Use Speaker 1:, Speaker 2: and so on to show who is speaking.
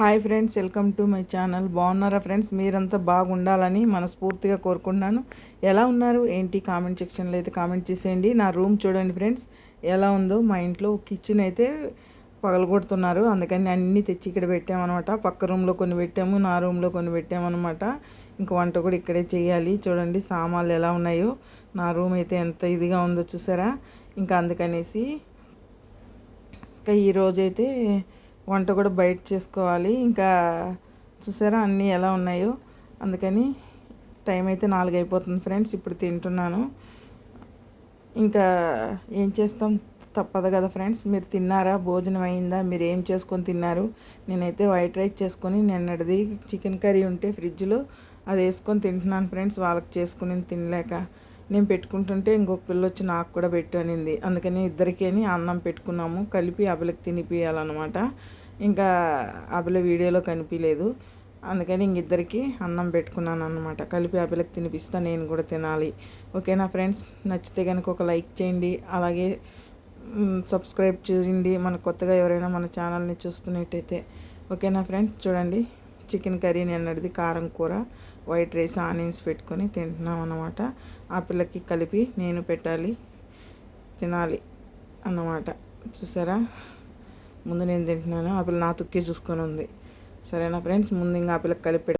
Speaker 1: Hi friends welcome to my channel. బాగున్నారా friends? మీరంతా బాగుండాలని మనస్ఫూర్తిగా కోరుకుంటున్నాను. ఎలా ఉన్నారు? ఏంటి? కామెంట్ సెక్షన్లో అయితే కామెంట్ చేసేయండి. నా రూమ్ చూడండి ఫ్రెండ్స్. ఎలా ఉందో? మా ఇంట్లో కిచెన్ అయితే పగలగొడుతున్నారు. అందుకని అన్నీ తెచ్చి ఇక్కడ పెట్టామన్నమాట. పక్క రూమ్లో కొన్ని పెట్టాము నా రూమ్లో కొన్ని పెట్టామన్నమాట. ఇంక వంట కూడా ఇక్కడే చేయాలి. చూడండి సామాన్లు ఎలా ఉన్నాయో. నా రూమ్ అయితే ఎంత ఇదిగా ఉందో చూసారా? ఇంకా అందుకనేసి ఇంకా ఈరోజైతే వంట కూడా బయట చేసుకోవాలి. ఇంకా చూసారా అన్నీ ఎలా ఉన్నాయో? అందుకని టైం అయితే నాలుగు అయిపోతుంది ఫ్రెండ్స్ ఇప్పుడు తింటున్నాను. ఇంకా ఏం చేస్తాం? తప్పదు కదా ఫ్రెండ్స్. మీరు తిన్నారా? భోజనం అయిందా? మీరు ఏం చేసుకొని తిన్నారు? నేనైతే వైట్ రైస్ చేసుకొని నిన్నటిది చికెన్ కర్రీ ఉంటే ఫ్రిడ్జ్లో అది వేసుకొని తింటున్నాను ఫ్రెండ్స్. వాళ్ళకి చేసుకుని తినలేక. నేను పెట్టుకుంటుంటే ఇంకొక పిల్ల వచ్చి నాకు కూడా పెట్టు అనింది. అందుకని ఇద్దరికేని అని అన్నం పెట్టుకున్నాము. కలిపి అబలకి తినిపియాలన్నమాట. ఇంకా అబల వీడియోలో కనిపించలేదు అందుకని ఇంక ఇద్దరికి అన్నం పెట్టుకున్నాను అనమాట కలిపి అబలకి తినిపిస్తా నేను కూడా తినాలి. ఓకేనా ఫ్రెండ్స్? నచ్చితే కనుక ఒక లైక్ చేయండి. అలాగే సబ్స్క్రైబ్ చేయండి. మన కొత్తగా ఎవరైనా మన ఛానల్ని చూస్తున్నట్టయితే. ఓకేనా ఫ్రెండ్స్? చూడండి. చికెన్ కర్రీ నిన్నటిది కారం కూర వైట్ రైస్ ఆనియన్స్ పెట్టుకొని తింటున్నాం అన్నమాట. ఆ పిల్లకి కలిపి నేను పెట్టాలి తినాలి అన్నమాట. చూసారా? ముందు నేను తింటున్నాను. ఆ పిల్ల నా తుక్కే చూసుకొని ఉంది. సరేనా ఫ్రెండ్స్? ముందు ఇంకా ఆ పిల్లకి కలిపి